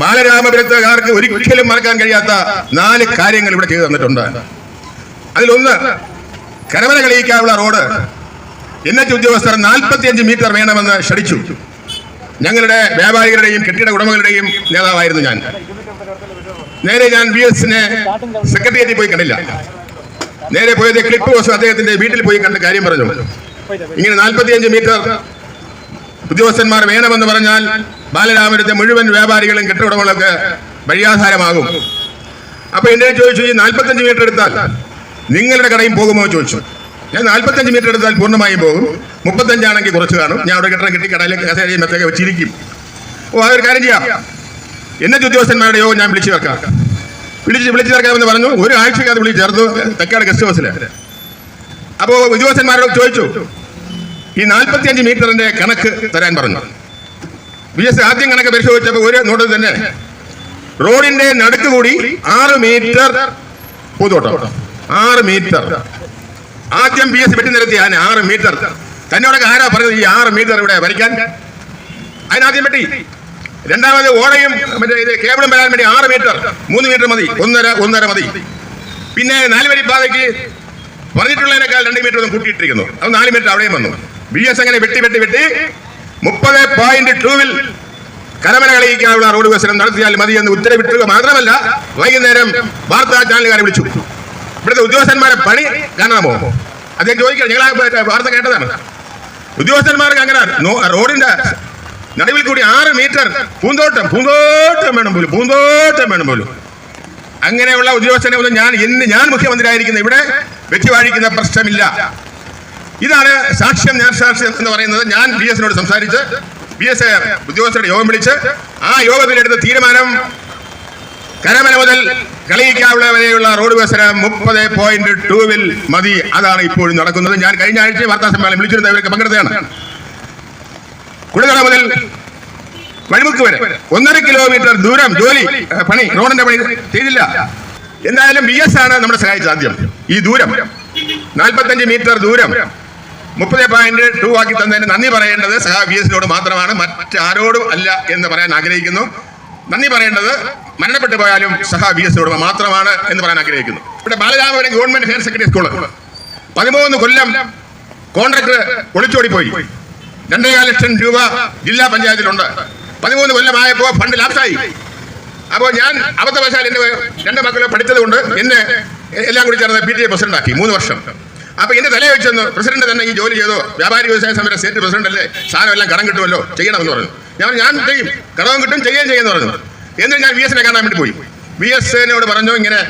ബാലരാമപുരത്തുകാർക്ക് ഒരിക്കലും മറക്കാൻ കഴിയാത്ത നാല് കാര്യങ്ങൾ ഇവിടെ ചെയ്തു തന്നിട്ടുണ്ട്. അതിലൊന്ന് കരമന കളിയിക്കാനുള്ള റോഡ്. എൻ എച്ച് ഉദ്യോഗസ്ഥർ നാൽപ്പത്തിയഞ്ച് മീറ്റർ വേണമെന്ന് ക്ഷണിച്ചു. ഞങ്ങളുടെ വ്യാപാരികളുടെയും കെട്ടിട ഉടമകളുടെയും നേതാവായിരുന്നു ഞാൻ. നേരെ ഞാൻ ബി എസിനെ സെക്രട്ടേറിയറ്റിൽ പോയി കണ്ടില്ല. നേരെ പോയത് ക്ലിപ്പ് ബോസ് അദ്ദേഹത്തിന്റെ വീട്ടിൽ പോയി കണ്ട് കാര്യം പറഞ്ഞു. ഇങ്ങനെ നാൽപ്പത്തിയഞ്ച് മീറ്റർ ഉദ്യോഗസ്ഥന്മാർ വേണമെന്ന് പറഞ്ഞാൽ ബാലരാമപുരത്തെ മുഴുവൻ വ്യാപാരികളും കെട്ടിടമുള്ളവർക്ക് വഴിയാധാരമാകും. അപ്പൊ എന്നെ ചോദിച്ചു? ഈ നാൽപ്പത്തഞ്ച് മീറ്റർ എടുത്താൽ നിങ്ങളുടെ കടയും പോകുമോ ചോദിച്ചു. ഞാൻ നാൽപ്പത്തഞ്ച് മീറ്റർ എടുത്താൽ പൂർണമായും പോകും. മുപ്പത്തഞ്ചാണെങ്കിൽ കുറച്ച് കാണും. ഞാൻ അവിടെ കെട്ടിടം കെട്ടി കടയിലേക്ക് കസേരയും മെത്തൊക്കെ വെച്ചിരിക്കും. ഓ അതൊരു കാര്യം ചെയ്യാം. എന്നെ ഉദ്യോഗസ്ഥന്മാരുടെ യോഗം ഞാൻ വിളിച്ചു ചേർക്കാം. വിളിച്ച് വിളിച്ചു ചേർക്കാമെന്ന് പറഞ്ഞു. ഒരു ആഴ്ചക്കകത്ത് വിളിച്ച് ചേർത്തു. തെക്കാട് ഗസ്റ്റ് ഹൗസിൽ അപ്പോൾ ഉദ്യോഗസ്ഥന്മാരോട് ചോദിച്ചു. ഈ നാൽപ്പത്തിയഞ്ച് മീറ്ററിന്റെ കണക്ക് തരാൻ പറഞ്ഞു. ബി എസ് ആദ്യം കണക്ക് പരിശോധിച്ചപ്പോൾ ഒരു നോട്ടിൽ തന്നെ റോഡിന്റെ നടുക്ക് കൂടി ആറ് മീറ്റർ പൂന്തോട്ടം. ആറ് മീറ്റർ. ആദ്യം ബി എസ് വെട്ടി നിരത്തി ആന ആറ് മീറ്റർ. തന്നോടൊക്കെ ആരാ പറഞ്ഞത് ഈ ആറ് മീറ്റർ ഇവിടെ വരയ്ക്കാൻ? അതിനാദ്യം വെട്ടി. രണ്ടാമത് ഓടയും മറ്റേ ഇത് കേബിളും വരാൻ വേണ്ടി ആറ് മീറ്റർ. മൂന്ന് മീറ്റർ മതി. ഒന്നര ഒന്നര മതി. പിന്നെ നാല് വരി പാതയ്ക്ക് പറഞ്ഞിട്ടുള്ളതിനേക്കാൾ രണ്ട് മീറ്റർ ഒന്നും കൂട്ടിയിട്ടിരിക്കുന്നു. അത് നാല് മീറ്റർ അവിടെയും വന്നു. ബി എസ് അങ്ങനെ വെട്ടി വെട്ടി വെട്ടി. മുപ്പത് പോയിന്റ് ടൂവിൽ കരമന കളിയിക്കാനുള്ള റോഡ് വികസനം നടത്തിയാൽ മതി എന്ന് ഉത്തരവിട്ടുക മാത്രമല്ല വൈകുന്നേരം വാർത്താ ചാനലുകാരെ വിളിച്ചു. ഇവിടുത്തെ ഉദ്യോഗസ്ഥന്മാരെ പണി കാണാമോ അദ്ദേഹം ചോദിക്കണം ഞങ്ങൾ വാർത്ത കേട്ടതാണ്. ഉദ്യോഗസ്ഥന്മാർക്ക് അങ്ങനെ റോഡിന്റെ നടുവിൽ കൂടി ആറ് മീറ്റർ പൂന്തോട്ടം പൂന്തോട്ടം വേണം പോലും പൂന്തോട്ടം വേണം പോലും. അങ്ങനെയുള്ള ഉദ്യോഗസ്ഥനെ ഒന്നും ഞാൻ ഇന്ന് ഞാൻ മുഖ്യമന്ത്രിയായിരിക്കുന്ന ഇവിടെ വെച്ചുവാഴിക്കുന്ന പ്രശ്നമില്ല. ഇതാണ് സാക്ഷ്യം ഞാൻ സാക്ഷ്യം എന്ന് പറയുന്നത്. ഞാൻ ബി എസിനോട് സംസാരിച്ച് ബി എസ് എ ഉദ്യോഗസ്ഥരുടെ യോഗം വിളിച്ച് ആ യോഗത്തിലെടുത്ത തീരുമാനം കരമന മുതൽ കളിയിക്കാവുള്ള വരെയുള്ള റോഡ് വികസനം മുപ്പത് പോയിന്റ് ടൂവിൽ മതി. അതാണ് ഇപ്പോഴും നടക്കുന്നത്. ഞാൻ കഴിഞ്ഞ ആഴ്ച വാർത്താ സമ്മേളനം വിളിച്ചിരുന്ന ഇവർക്ക് പങ്കെടുത്തതാണ്. കുടുതറ മുതൽ വഴിമുക്ക് വരെ ഒന്നര കിലോമീറ്റർ ദൂരം ജോലി പണി റോഡിന്റെ പണി ചെയ്തില്ല. എന്തായാലും ബി എസ് ആണ് നമ്മളെ സഹായിച്ചത് ആദ്യം. ഈ ദൂരം നാൽപ്പത്തഞ്ച് മീറ്റർ ദൂരം മുപ്പത് പോയിന്റ് ടു ആക്കി തന്നതിന് നന്ദി പറയേണ്ടത് സഹാ വി എസിനോട് മാത്രമാണ് മറ്റാരോടും അല്ല എന്ന് പറയാൻ ആഗ്രഹിക്കുന്നു. നന്ദി പറയേണ്ടത് മരണപ്പെട്ടു പോയാലും സഹാ വി എസിനോട് മാത്രമാണ് എന്ന് പറയാൻ ആഗ്രഹിക്കുന്നു. ഇവിടെ Balaramapuram government higher secondary school പതിമൂന്ന് കൊല്ലം കോൺട്രാക്ട് ഒളിച്ചോടി പോയി രണ്ടേകാൽ ലക്ഷം രൂപ ജില്ലാ പഞ്ചായത്തിലുണ്ട്. പതിമൂന്ന് കൊല്ലമായപ്പോൾ ഫണ്ട് ലാപ്സായി അപ്പോൾ ഞാൻ അബദ്ധവശാൽ എന്റെ രണ്ട് മക്കളെ പഠിച്ചത് കൊണ്ട് എന്നെ എല്ലാം കൂടി ചേർന്ന് പി ടി എ പ്രസിഡന്റ് ആക്കി മൂന്ന് വർഷം. അപ്പൊ എന്റെ തലയെ വെച്ചെന്ന് പ്രസിഡന്റ് തന്നെ ഈ ജോലി ചെയ്തോ? വ്യാപാരി വ്യവസായ സമര സ്റ്റേറ്റ് പ്രസിഡന്റ് അല്ലേ? സാധനം എല്ലാം കടം കിട്ടുമല്ലോ? ചെയ്യണമെന്ന് പറഞ്ഞു. ഞാൻ ഞാൻ ചെയ്യും. കടവും കിട്ടും ചെയ്യുകയും ചെയ്യുമെന്ന് പറഞ്ഞു. എന്നിട്ട് ഞാൻ വി എസിനെ കാണാൻ വേണ്ടി പോയി. വി എസിനോട് പറഞ്ഞു ഇങ്ങനെ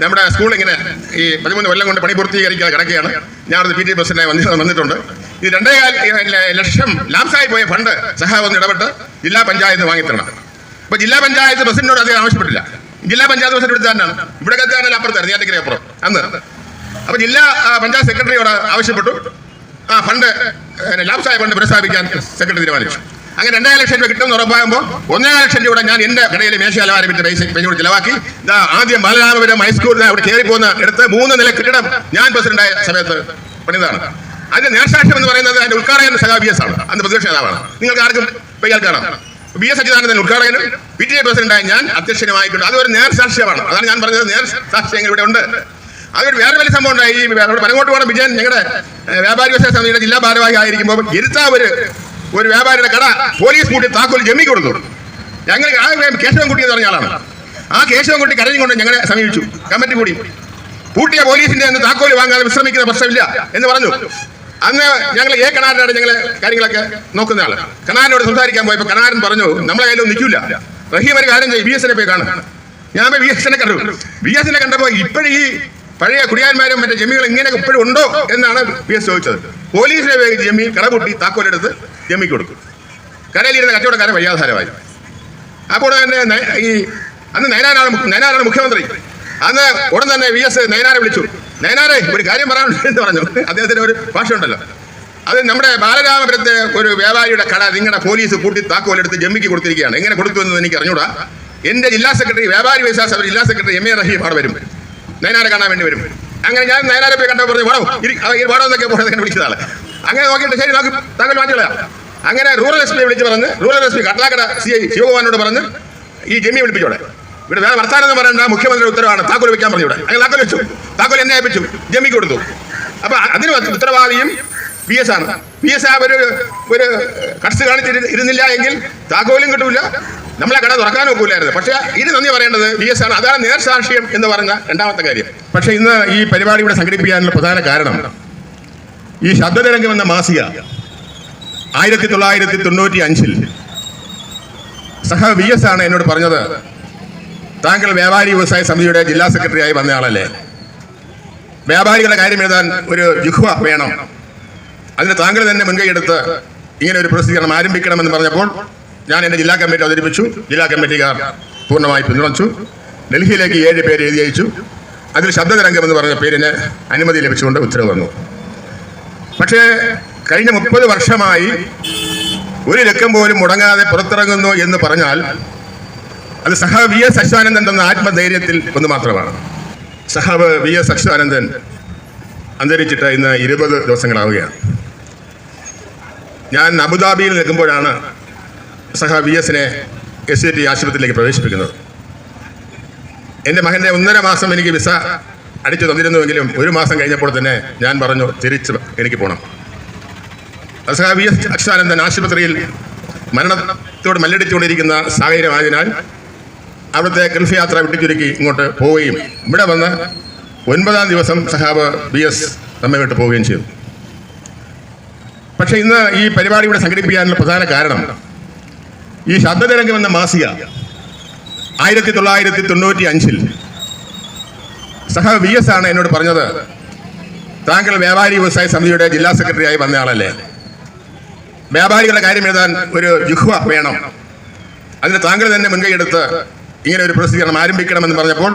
നമ്മുടെ സ്കൂൾ ഇങ്ങനെ ഈ പതിമൂന്ന് കൊല്ലം കൊണ്ട് പണി പൂർത്തീകരിക്കാൻ കിടക്കുകയാണ്. ഞാൻ അവിടെ പി ടി പ്രസിഡന്റായി വന്നി- വന്നിട്ടുണ്ട്. ഈ രണ്ടേകാൽ ലക്ഷം ലാംസായി പോയ ഫണ്ട് സഹായം ഇടപെട്ട് ജില്ലാ പഞ്ചായത്ത് വാങ്ങിത്തരണം അപ്പൊ ജില്ലാ പഞ്ചായത്ത് പ്രസിഡന്റിനോട് അദ്ദേഹം ആവശ്യപ്പെട്ടില്ല. ജില്ലാ പഞ്ചായത്ത് പ്രസിഡന്റ് എടുത്താനാണ് ഇവിടെ കത്താനല്ല അപ്പുറത്തായിരുന്നു നേരത്തെ അപ്പുറം. അന്ന് അപ്പൊ ജില്ലാ പഞ്ചായത്ത് സെക്രട്ടറിയോട് ആവശ്യപ്പെട്ടു. ആ ഫണ്ട് ലാപ്സായ ഫണ്ട് പുനഃസ്ഥാപിക്കാൻ സെക്രട്ടറി തീരുമാനിച്ചു. അങ്ങനെ രണ്ടര ലക്ഷം രൂപ കിട്ടുമെന്ന് ഉറപ്പാകുമ്പോൾ ഒന്നര ലക്ഷം രൂപ ഞാൻ എന്റെ കടയിലെ മേശാലവാരെ അലവാരത്തിന്റെ പൈസ പൈസ ചെലവാക്കി. ആദ്യം ബാലരാമപുരം ഹൈസ്കൂളിൽ അവിടെ കയറി പോകുന്ന എടുത്ത് മൂന്ന് നില കെട്ടിടം ഞാൻ പ്രസിഡന്റായ സമയത്ത് പണിതാണ്. അതിന്റെ നേർസാക്ഷ്യം എന്ന് പറയുന്നത് അതിന്റെ ഉദ്ഘാടകൻ സഹാ ബി എസ് ആണ്. അന്ന് പ്രതിപക്ഷ നേതാവാണ്. നിങ്ങൾക്ക് ആർക്കും വൈകാൽ കാണാം. ബി എസ് അച്യുതാനന്ദൻ ഉദ്ഘാടകനും പി ടി എ പ്രസിഡന്റായി ഞാൻ അധ്യക്ഷനുമായിക്കൊണ്ട് അതൊരു നേർ സാക്ഷ്യമാണ് അതാണ് ഞാൻ പറഞ്ഞത്. നേർ സാക്ഷ്യങ്ങൾ ഇവിടെ ഉണ്ട്. അതൊരു വേറെ വലിയ സംഭവം ഉണ്ടായി. അവിടെ പനങ്ങോട്ട് പോകണം വിജയൻ ഞങ്ങളുടെ വ്യാപാരി വ്യവസായ സമിതിയുടെ ജില്ലാ ഭാരവാഹി ആയിരിക്കുമ്പോൾ ഇരുത്താ ഒരു വ്യാപാരിയുടെ കട പോലീസ് കൂട്ടി താക്കോൽ ജമ്മി കൊടുത്തു. ഞങ്ങൾ ആ കേശവൻകുട്ടി എന്ന് പറഞ്ഞ ആളാണ്. ആ കേശവൻകുട്ടി കരഞ്ഞുകൊണ്ട് ഞങ്ങളെ സമീപിച്ചു. കമ്മിറ്റി കൂടി. പൂട്ടിയ പോലീസിന്റെ അന്ന് താക്കോൽ വാങ്ങാതെ വിശ്രമിക്കുന്ന പ്രശ്നമില്ല എന്ന് പറഞ്ഞു. അന്ന് ഞങ്ങൾ ഏ കണാരനാണ് ഞങ്ങളെ കാര്യങ്ങളൊക്കെ നോക്കുന്ന ആൾ. കണാരനോട് സംസാരിക്കാൻ പോയപ്പോ കണാരൻ പറഞ്ഞു നമ്മളെ കയ്യിലൊന്നും നിൽക്കില്ല റഹീം ഒരു കാര്യം ചെയ്യും ബി എസ് എന്നെ പോയി കാണും. ഞാൻ ബി എസ് എന്നെ കണ്ടു. ബി എസ് കണ്ടപ്പോ ഇപ്പോഴും ഈ പഴയ കുടിയാന്മാരും മറ്റേ ജമികൾ ഇങ്ങനെ ഇപ്പോഴും ഉണ്ടോ എന്നാണ് പി എസ് ചോദിച്ചത്. പോലീസിനെ വേഗം ജമി കടപൂട്ടി താക്കോലെടുത്ത് ജമിക്ക് കൊടുക്കും കരയിലിരുന്ന കച്ചവടക്കാരെ വയ്യാധാരമായി അപ്പോൾ തന്നെ ഈ അന്ന് നയനാരാണ് നയനാരാണ് മുഖ്യമന്ത്രി. അന്ന് ഉടൻ തന്നെ വി എസ് നയനാരെ വിളിച്ചു. നയനാരെ ഒരു കാര്യം പറയാനുണ്ട് എന്ന് പറഞ്ഞു. അദ്ദേഹത്തിന് ഒരു ഭാഷ ഉണ്ടല്ലോ അത് നമ്മുടെ ബാലരാമപുരത്തെ ഒരു വ്യാപാരിയുടെ കട നിങ്ങളുടെ പോലീസ് കൂട്ടി താക്കോലെടുത്ത് ജമ്മിക്ക് കൊടുത്തിരിക്കുകയാണ്. എങ്ങനെ കൊടുത്തു എന്ന് എനിക്ക് അറിഞ്ഞൂടാ. എന്റെ ജില്ലാ സെക്രട്ടറി വ്യാപാരി സഭ ജില്ലാ സെക്രട്ടറി എം എ റഹീം അവിടെ വരും. നയനാരെ കാണാൻ വേണ്ടി വരും. അങ്ങനെ ഞാൻ നയനാരെ പോയി കണ്ടപ്പോൾ പറഞ്ഞു വേണോ വേണോ എന്നൊക്കെ പോയത് വിളിച്ചത് ആൾ അങ്ങനെ നോക്കിയിട്ട് ശരി നോക്കി താങ്കൾ മാറ്റിക്കളയാം അങ്ങനെ റൂറൽ എസ് പി വിളിച്ച് പറഞ്ഞ് rural S P Kattakada C I ശിവകുമാറിനോട് പറഞ്ഞ് ഈ ജമ്മി വിളിപ്പിച്ചോടെ ഇവിടെ വേറെ വർത്താനം എന്ന് പറയേണ്ട മുഖ്യമന്ത്രി ഉത്തരവാണ് താക്കോൽ വെക്കാൻ പറഞ്ഞു ഇവിടെ. അങ്ങനെ താക്കോൽ വെച്ചു. താക്കോൽ എന്നെ ഏൽപ്പിച്ചു ജമ്മിക്ക് കൊടുത്തു. അപ്പൊ അതിന് ഉത്തരവാദിയും പി എസ് ആണ്. പി എസ് ആ ഒരു ഒരു കട്സ് കാണിച്ചിരുന്നില്ല എങ്കിൽ താക്കോലും കിട്ടൂല. നമ്മളെ കട തുറക്കാൻ ഒക്കില്ലായിരുന്നു. പക്ഷേ ഇത് നന്ദി പറയേണ്ടത് വി എസ് ആണ് അതാണ് നേർസാക്ഷ്യം എന്ന് പറഞ്ഞ രണ്ടാമത്തെ കാര്യം. പക്ഷേ ഇന്ന് ഈ പരിപാടി ഇവിടെ സംഘടിപ്പിക്കാനുള്ള പ്രധാന കാരണം ഈ ശബ്ദതരംഗം എന്ന മാസിക ആയിരത്തി തൊള്ളായിരത്തി തൊണ്ണൂറ്റി അഞ്ചിൽ സഹ വി എസ് ആണ് എന്നോട് പറഞ്ഞത്. താങ്കൾ വ്യാപാരി വ്യവസായ സമിതിയുടെ ജില്ലാ സെക്രട്ടറിയായി വന്നയാളല്ലേ വ്യാപാരികളുടെ കാര്യം എഴുതാൻ ഒരു ജുഹ്വ വേണം. അതിന് താങ്കൾ തന്നെ മുൻകൈയെടുത്ത് ഇങ്ങനെ ഒരു പ്രസിദ്ധീകരണം ആരംഭിക്കണമെന്ന് പറഞ്ഞപ്പോൾ ഞാൻ എന്റെ ജില്ലാ കമ്മിറ്റി അവതരിപ്പിച്ചു. ജില്ലാ കമ്മിറ്റിക്കാർ പൂർണമായി പിന്തുണച്ചു. ഡൽഹിയിലേക്ക് ഏഴ് പേര് എഴുതി അയച്ചു. അതിൽ ശബ്ദതരംഗം എന്ന് പറഞ്ഞ പേരിന് അനുമതി ലഭിച്ചുകൊണ്ട് ഉത്തരവ് വന്നു. പക്ഷേ കഴിഞ്ഞ മുപ്പത് വർഷമായി ഒരു ലക്കം പോലും മുടങ്ങാതെ പുറത്തിറങ്ങുന്നു എന്ന് പറഞ്ഞാൽ അത് സഹാബ് വി എസ് അശ്വാനന്ദൻ എന്ന ആത്മധൈര്യത്തിൽ ഒന്ന് മാത്രമാണ്. സഹാബ് വി എസ് അശ്വാനന്ദൻ അന്തരിച്ചിട്ട് ഇന്ന് ഇരുപത് ദിവസങ്ങളാവുകയാണ്. ഞാൻ അബുദാബിയിൽ നിൽക്കുമ്പോഴാണ് സഹ വി എസിനെ എസ് ടി ആശുപത്രിയിലേക്ക് പ്രവേശിപ്പിക്കുന്നത് എന്റെ മകന്റെ ഒന്നര മാസം എനിക്ക് വിസ അടിച്ചു തന്നിരുന്നുവെങ്കിലും ഒരു മാസം കഴിഞ്ഞപ്പോൾ തന്നെ ഞാൻ പറഞ്ഞു തിരിച്ച് എനിക്ക് പോകണം സഹ വി എസ് അക്ഷാനന്ദൻ ആശുപത്രിയിൽ മരണത്തോട് മല്ലടിച്ചുകൊണ്ടിരിക്കുന്ന സാഹചര്യമായതിനാൽ അവിടുത്തെ ഗൾഫ് യാത്ര വിട്ടുചുരുക്കി ഇങ്ങോട്ട് പോവുകയും ഇവിടെ വന്ന് ഒൻപതാം ദിവസം സഹാബ് ബി എസ് നമ്മെ വിട്ട് പോവുകയും ചെയ്തു. പക്ഷേ ഇന്ന് ഈ പരിപാടി ഇവിടെ സംഘടിപ്പിക്കാനുള്ള പ്രധാന കാരണം ഈ ശബ്ദതരംഗം എന്ന മാസിക ആയിരത്തി തൊള്ളായിരത്തി തൊണ്ണൂറ്റി അഞ്ചിൽ സഹ വി എസ് ആണ് എന്നോട് പറഞ്ഞത്. താങ്കൾ വ്യാപാരി വ്യവസായ സമിതിയുടെ ജില്ലാ സെക്രട്ടറിയായി വന്നയാളല്ലേ വ്യാപാരികളുടെ കാര്യം എഴുതാൻ ഒരു ജുഹ്വ വേണം. അതിന് താങ്കൾ തന്നെ മുൻകൈയെടുത്ത് ഇങ്ങനെ ഒരു പ്രസിദ്ധീകരണം ആരംഭിക്കണമെന്ന് പറഞ്ഞപ്പോൾ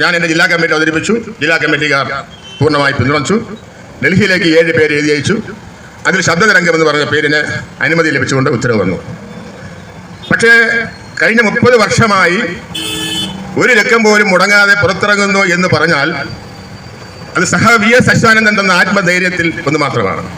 ഞാൻ എന്റെ ജില്ലാ കമ്മിറ്റി അവതരിപ്പിച്ചു. ജില്ലാ കമ്മിറ്റിക്കാർ പൂർണമായി പിന്തുണച്ചു. ഡൽഹിയിലേക്ക് ഏഴ് പേര് എഴുതി അയച്ചു. അതിൽ ശബ്ദതരംഗം എന്ന് പറഞ്ഞ പേരിന് അനുമതി ലഭിച്ചുകൊണ്ട് ഉത്തരവ് വന്നു. പക്ഷേ കഴിഞ്ഞ മുപ്പത് വർഷമായി ഒരു ലക്കം പോലും മുടങ്ങാതെ പുറത്തിറങ്ങുന്നു എന്ന് പറഞ്ഞാൽ അത് സഹ വി എസ് എന്ന ആത്മധൈര്യത്തിൽ ഒന്ന് മാത്രമാണ്.